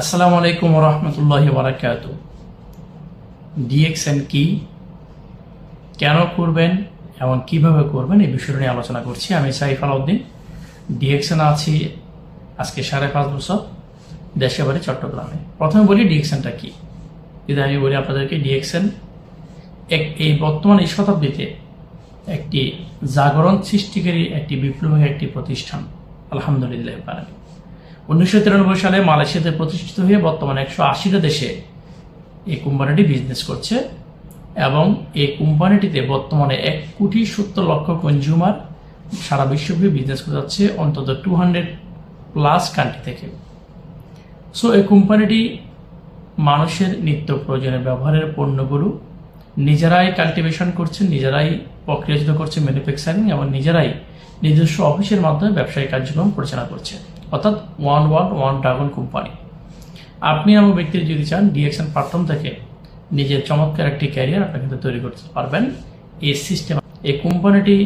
আসসালামু আলাইকুম রহমতুল্লাহ বারাকাত ডিএক্সএন কি কেন করবেন এবং কীভাবে করবেন এই বিষয় নিয়ে আলোচনা করছি। আমি সাইফ আলাউদ্দিন ডিএক্সএন আছি আজকে সাড়ে পাঁচ বছর দেশে বাড়ি চট্টগ্রামে। প্রথমে বলি ডিএক্সএনটা কি? যদি আমি বলি আপনাদেরকে ডিএক্সএন এক এই বর্তমান এই শতাব্দীতে একটি জাগরণ সৃষ্টিকারী একটি বিপ্লবী একটি প্রতিষ্ঠান। আলহামদুলিল্লাহ পারেন উনিশশো তিরানব্বই সালে মালয়েশিয়াতে প্রতিষ্ঠিত হয়ে বর্তমানে একশো আশিটা দেশে এই কোম্পানিটি বিজনেস করছে এবং এই কোম্পানিটিতে বর্তমানে এক কোটি সত্তর লক্ষ কনজিউমার সারা বিশ্বব্যাপী বিজনেস করে যাচ্ছে, অন্তত টু হান্ড্রেড প্লাস কান্ট্রি থেকে। সো এই কোম্পানিটি মানুষের নিত্য প্রয়োজনীয় ব্যবহারের পণ্যগুলো নিজেরাই কাল্টিভেশন করছে, নিজেরাই প্রক্রিয়াজিত করছে ম্যানুফ্যাকচারিং এবং নিজেরাই নিজস্ব অফিসের মাধ্যমে ব্যবসায়িক কার্যক্রম পরিচালনা করছে। অর্থাৎ one one one dragon company আপনি এমন ব্যক্তি যদি চান ডিএকশন প্ল্যাটফর্ম থেকে নিজের চমৎকার একটি ক্যারিয়ার আপনি কিন্তু তৈরি করতে পারবেন। এই সিস্টেম এই কোম্পানিটি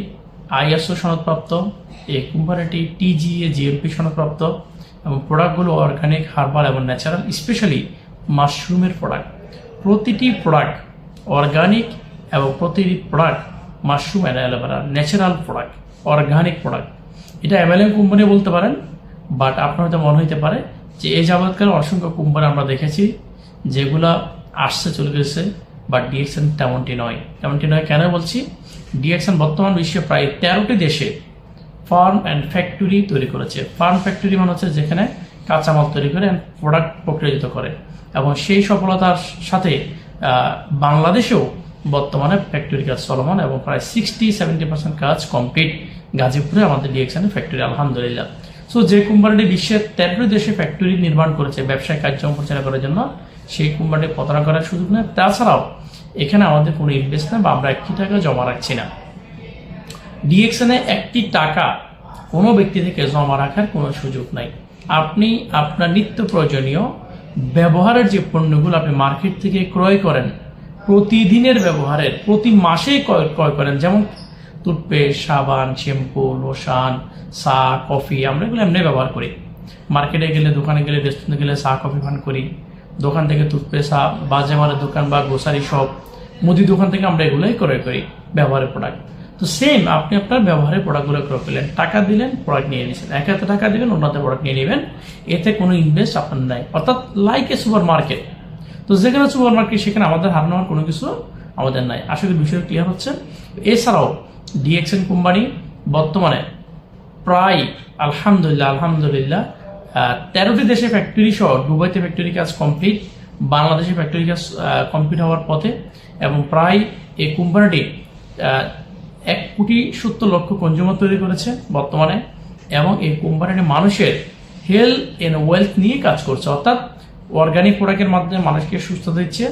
আইএসও সনদপ্রাপ্ত, এই কোম্পানিটি টিজিএ জিএমপি সনদপ্রাপ্ত এবং প্রোডাক্টগুলো অর্গানিক হার্বাল এবং ন্যাচারাল স্পেশালি মাশরুমের প্রোডাক্ট প্রতিটি প্রোডাক্ট অর্গানিক এবং প্রতিটি product mushroom and aloe vera natural product organic product এটা এমএলএম কোম্পানি বলতে পারেন বাট আপনার হয়তো মনে হইতে পারে যে এই যাবৎকাল অসংখ্য কোম্পানি আমরা দেখেছি যেগুলা আসছে, চলে গেছে বা ডিএক্সএন তেমনটি নয়। তেমনটি নয় কেন বলছি? ডিএক্সএন বর্তমান বিশ্বে প্রায় তেরোটি দেশে ফার্ম অ্যান্ড ফ্যাক্টরি তৈরি করেছে। ফার্ম ফ্যাক্টরি মানে হচ্ছে যেখানে কাঁচামাল তৈরি করে অ্যান্ড প্রোডাক্ট প্রক্রিয়াজিত করে। এবং সেই সফলতার সাথে বাংলাদেশেও বর্তমানে ফ্যাক্টরি কাজ চলমান এবং প্রায় সিক্সটি সেভেন্টি পার্সেন্ট কাজ কমপ্লিট গাজীপুরে আমাদের ডিএক্সএনের ফ্যাক্টরি আলহামদুলিল্লাহ। সো যে কোম্পানিটি বিশ্বের তেরোটি দেশে ফ্যাক্টরি নির্মাণ করেছে, ব্যবসায় কার্যক্রম পরিচালনা করার জন্য, সেই কোম্পানিটি প্রতারণা করার সুযোগ নেই তাছাড়াও, এখানে আমাদের কোনো ইনভেস্ট নেই বা আমরা একটি টাকা জমা রাখছি না। ডিএক্সএনে একটি টাকা কোনো ব্যক্তি থেকে জমা রাখার কোনো সুযোগ নাই। আপনি আপনার নিত্য প্রয়োজনীয় ব্যবহারের যে পণ্যগুলো আপনি মার্কেট থেকে ক্রয় করেন, প্রতিদিনের ব্যবহারের, প্রতি মাসেই ক্রয় ক্রয় করেন, যেমন টুথপেস্ট সাবান, শ্যাম্পু, লোশান, চা, কফি, আমরা এগুলো এমনি ব্যবহার করি। মার্কেটে গেলে, দোকানে গেলে রেস্টুরেন্টে গেলে চা, কফি, পান করি। দোকান থেকে টুথপেস্ট, চা, বাজে মালের দোকান বা গ্রোসারি শপ মুদি দোকান থেকে আমরা এগুলোই ক্রয় করি, ব্যবহারের প্রোডাক্ট তো সেম আপনি আপনার ব্যবহারের প্রোডাক্টগুলো ক্রয় করলেন, টাকা দিলেন প্রোডাক্ট নিয়ে নিয়েছেন এক হাতে টাকা দিবেন অন্যতে প্রোডাক্ট নিয়ে নেবেন। এতে কোনো ইনভেস্ট আপনার নাই। অর্থাৎ লাইক এ সুপার মার্কেট তো যেখানে সুপার মার্কেট সেখানে আমাদের হার নেওয়ার কোনো কিছু আমাদের নাই। আশা করি বিষয় ক্লিয়ার হচ্ছে। এছাড়াও ডিএক্সএন কোম্পানি বর্তমানে প্রায়, আলহামদুলিল্লাহ আলহামদুলিল্লাহ তেরোটি দেশে ফ্যাক্টরি সহ দুবাইতে ফ্যাক্টরি কাজ কমপ্লিট বাংলাদেশে ফ্যাক্টরি কাজ কমপ্লিট হওয়ার পথে এবং প্রায় এই কোম্পানিটি এক কোটি সত্তর লক্ষ কনজিউমার তৈরি করেছে বর্তমানে এবং এই কোম্পানিটি মানুষের হেলথ এন্ড ওয়েলথ নিয়ে কাজ করছে। অর্থাৎ অর্গানিক প্রোডাক্টের মাধ্যমে মানুষকে সুস্থ দিচ্ছে।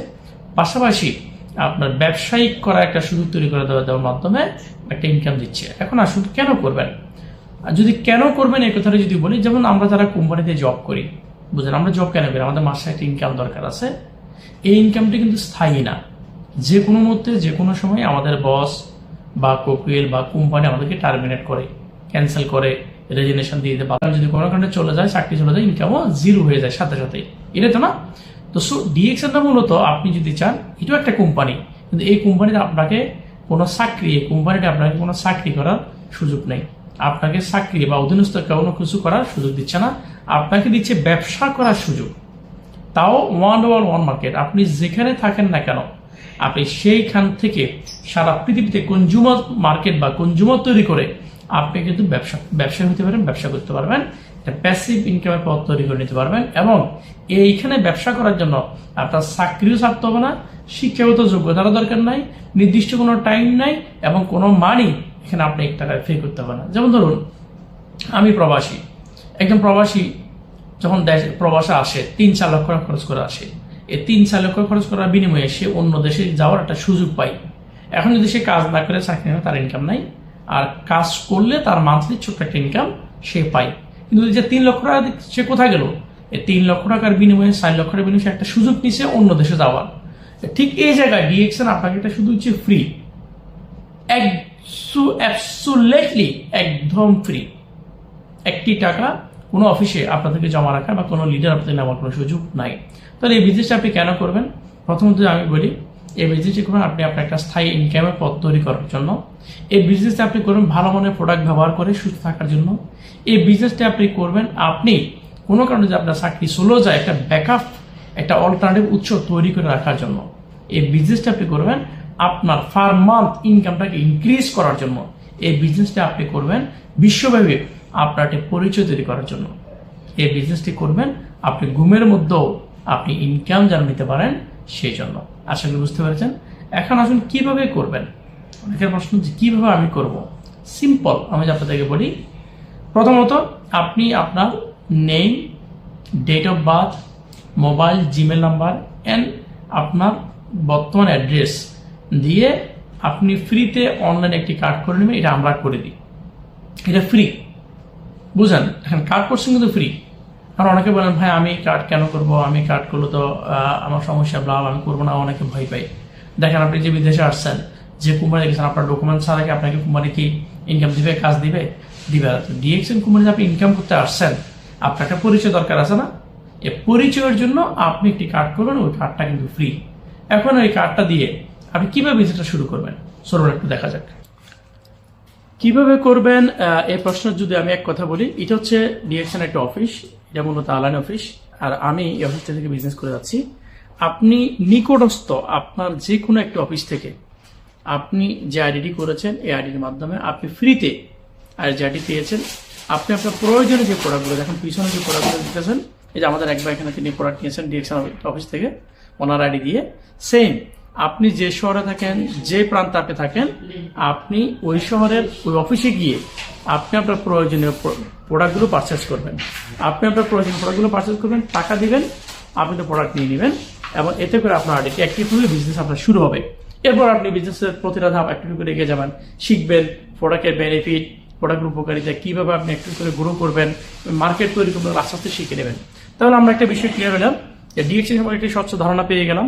পাশাপাশি আপনার ব্যবসায়িক করা একটা সুযোগ তৈরি করে দেওয়া দেওয়ার মাধ্যমে একটা ইনকাম দিচ্ছে। এখন আসুন, কেন করবেন? যদি কেন করবেন, এই কথাটা যদি বলি, যেমন আমরা যারা কোম্পানিতে জব করি বুঝলেন আমরা জব কেন করি? আমাদের মাসে একটা ইনকাম দরকার আছে। এই ইনকামটি কিন্তু স্থায়ী না। যে কোনো মুহূর্তে, যে কোনো সময় আমাদের বস বা কোকুয়েল বা কোম্পানি আমাদেরকে টার্মিনেট করে ক্যান্সেল করে রেজিগনেশন দিয়ে দেয় বা যদি কোনো কারণে চলে যায়, চাকরি চলে যায় ইনকামও জিরো হয়ে যায় সাথে সাথেই। এটা তো না? তো সো ডিএক্সএনটা মূলত আপনি যদি চান, এটাও একটা কোম্পানি কিন্তু এই কোম্পানিতে আপনাকে কোনো চাকরি, এই কোম্পানিতে আপনাকে কোনো চাকরি করার সুযোগ নেই। আপনাকে চাকরি বা অধীনস্থ কোনো কিছু করার সুযোগ দিচ্ছে না, আপনাকে দিচ্ছে ব্যবসা করার সুযোগ। তাও ওয়ান ওয়ান ওয়ান মার্কেট আপনি যেখানে থাকেন না কেন, আপনি সেইখান থেকে সারা পৃথিবীতে কনজিউমার মার্কেট বা কনজিউমার তৈরি করে, আপনি কিন্তু ব্যবসা ব্যবসা হতে পারেন, ব্যবসা করতে পারবেন। একটা প্যাসিভ ইনকামের পথ তৈরি করে নিতে পারবেন এবং এইখানে ব্যবসা করার জন্য আপনার চাকরিও ছাড়তে হবে না, শিক্ষাগত যোগ্যতারও দরকার নাই, নির্দিষ্ট কোনো টাইম নাই এবং কোনো মানি এখানে আপনি এক টাকায় পে করতে হবে না। যেমন ধরুন, আমি প্রবাসী। একজন প্রবাসী যখন দেশ, প্রবাসে আসে, তিন চার লক্ষ টাকা খরচ করে আসে। এই তিন চার লক্ষ খরচ করার বিনিময়ে সে অন্য দেশে যাওয়ার একটা সুযোগ পায়। এখন যদি সে কাজ না করে, চাকরি তার ইনকাম নাই। আর কাজ করলে তার মান্থলি ছোট্ট একটা ইনকাম সে পায়। কিন্তু যে তিন লক্ষ টাকা সে কোথায় গেল? এই তিন লক্ষ টাকার বিনিময়ে চার লক্ষ টাকার বিনিময়ে একটা সুযোগ নিচ্ছে অন্য দেশে যাওয়ার। ঠিক এই জায়গায় ডিএক্সএন আপনাকে একটা সুযোগ হচ্ছে ফ্রি অ্যাবসুলেটলি একদম ফ্রি একটি টাকা কোনো অফিসে আপনাদেরকে জমা রাখার বা কোনো লিডার আপনাদের নেওয়ার কোনো সুযোগ নাই। তাহলে এই বিজনেসটা আপনি কেন করবেন? প্রথমত আমি বলি, এই বিজনেসটি করবেন আপনি আপনার একটা স্থায়ী ইনকামের পথ তৈরি করার জন্য। এই বিজনেসটা আপনি করবেন ভালো মানের প্রোডাক্ট ব্যবহার করে সুস্থ থাকার জন্য। এই বিজনেসটা আপনি করবেন, আপনি কোনো কারণে যে আপনার চাকরি চলেও যায়, একটা ব্যাকআপ একটা অল্টারনেটিভ উৎস তৈরি করে রাখার জন্য। এই বিজনেসটা আপনি করবেন, আপনার ফার মান্থ ইনকামটাকে ইনক্রিজ করার জন্য। এই বিজনেসটা আপনি করবেন বিশ্বব্যাপী আপনার একটা পরিচয় তৈরি করার জন্য। এই বিজনেসটি করবেন, আপনি ঘুমের মধ্যেও আপনি ইনকাম যেন নিতে পারেন, সেই জন্য। আশা করি বুঝতে পেরেছেন? এখন আসুন কীভাবে করবেন? অনেকের প্রশ্ন যে কীভাবে আমি করব? সিম্পল আমি আপনাদেরকে বলি। প্রথমত, আপনি আপনার name date of birth mobile Gmail number and আপনার বর্তমান অ্যাড্রেস দিয়ে আপনি ফ্রিতে অনলাইনে একটি কার্ড করে নেবেন। এটা আমরা করে দিই। এটা ফ্রি বুঝেন এখন কার্ড করছেন কিন্তু ফ্রি কারণ অনেকে বলেন, ভাই, আমি কার্ড কেন করব? আমি কার্ড করলে তো আমার সমস্যা ব্লাভ আমি করব না। অনেকে ভয় পাই দেখেন, আপনি যে বিদেশে আসছেন যে কোম্পানি গেছেন আপনার ডকুমেন্ট ছাড়া কি আপনাকে কোম্পানি কি ইনকাম দিবে, কাজ দিবে? দিবে ডিএক্সএন কোম্পানিতে আপনি ইনকাম করতে আসছেন, আপনার একটা পরিচয় দরকার আছে না? এ পরিচয়ের জন্য আপনি একটি কার্ড করবেন, ওই কার্ডটা কিন্তু ফ্রি এখন ওই কার্ডটা দিয়ে আপনি কীভাবে বিজনেসটা শুরু করবেন? সরবার একটু দেখা যাক। কীভাবে করবেন? এই প্রশ্ন যদি আমি এক কথা বলি, এটা হচ্ছে ডিএকশন একটা অফিস এটা মূলত আলাইন অফিস আর আমি এই অফিসটা থেকে বিজনেস করে যাচ্ছি। আপনি নিকটস্থ আপনার যে কোনো একটা অফিস থেকে আপনি যে আইডিটি করেছেন, এই আইডির মাধ্যমে আপনি ফ্রিতে আর যে আইডি পেয়েছেন। আপনি আপনার প্রয়োজনীয় যে প্রোডাক্টগুলো দেখেন পিছনে যে প্রোডাক্টগুলো দিতেছেন, এই যে আমাদের একবার এখানে তিনি প্রোডাক্ট নিয়েছেন ডিএকশন অফিস থেকে, ওনার আইডি দিয়ে। সেম আপনি যে শহরে থাকেন, যে প্রান্তে আপনি থাকেন, আপনি ওই শহরের ওই অফিসে গিয়ে আপনি আপনার প্রয়োজনীয় প্রোডাক্টগুলো পারচেস করবেন। আপনি আপনার প্রয়োজনীয় প্রোডাক্টগুলো পারচেস করবেন, টাকা দিবেন, আপনি তো প্রোডাক্ট নিয়ে নেবেন, এবং এতে করে আপনার আইডিটি অ্যাক্টিভ হলে বিজনেস আপনার শুরু হবে। এরপর আপনি বিজনেসের প্রতিটা ধাপ একটু করে এগিয়ে যাবেন। শিখবেন প্রোডাক্টের বেনিফিট প্রোডাক্টের উপকারিতা, কীভাবে আপনি একটু করে গ্রো করবেন মার্কেট তৈরি করবেন আস্তে আস্তে শিখে নেবেন। তাহলে আমরা একটা বিষয় ক্লিয়ার হলাম, যে ডিএক্সএন সম্পর্কে একটি স্বচ্ছ ধারণা পেয়ে গেলাম।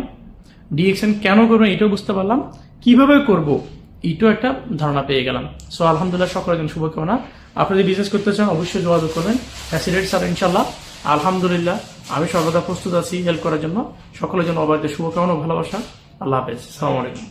ডিএক্সএন কেন করবেন এটাও বুঝতে পারলাম। কীভাবে করব এটাও একটা ধারণা পেয়ে গেলাম। সো আলহামদুলিল্লাহ, সকলের জন্য শুভকামনা। আপনি যদি বিজনেস করতে চান, অবশ্যই যোগাযোগ করবেন। অ্যাসিডেট স্যার ইনশাল্লাহ আলহামদুলিল্লাহ, আমি সর্বদা প্রস্তুত আছি হেল্প করার জন্য। সকলের জন্য অবাধ শুভকামনা ভালোবাসা। আল্লাহ হাফেজ সালামালাইকুম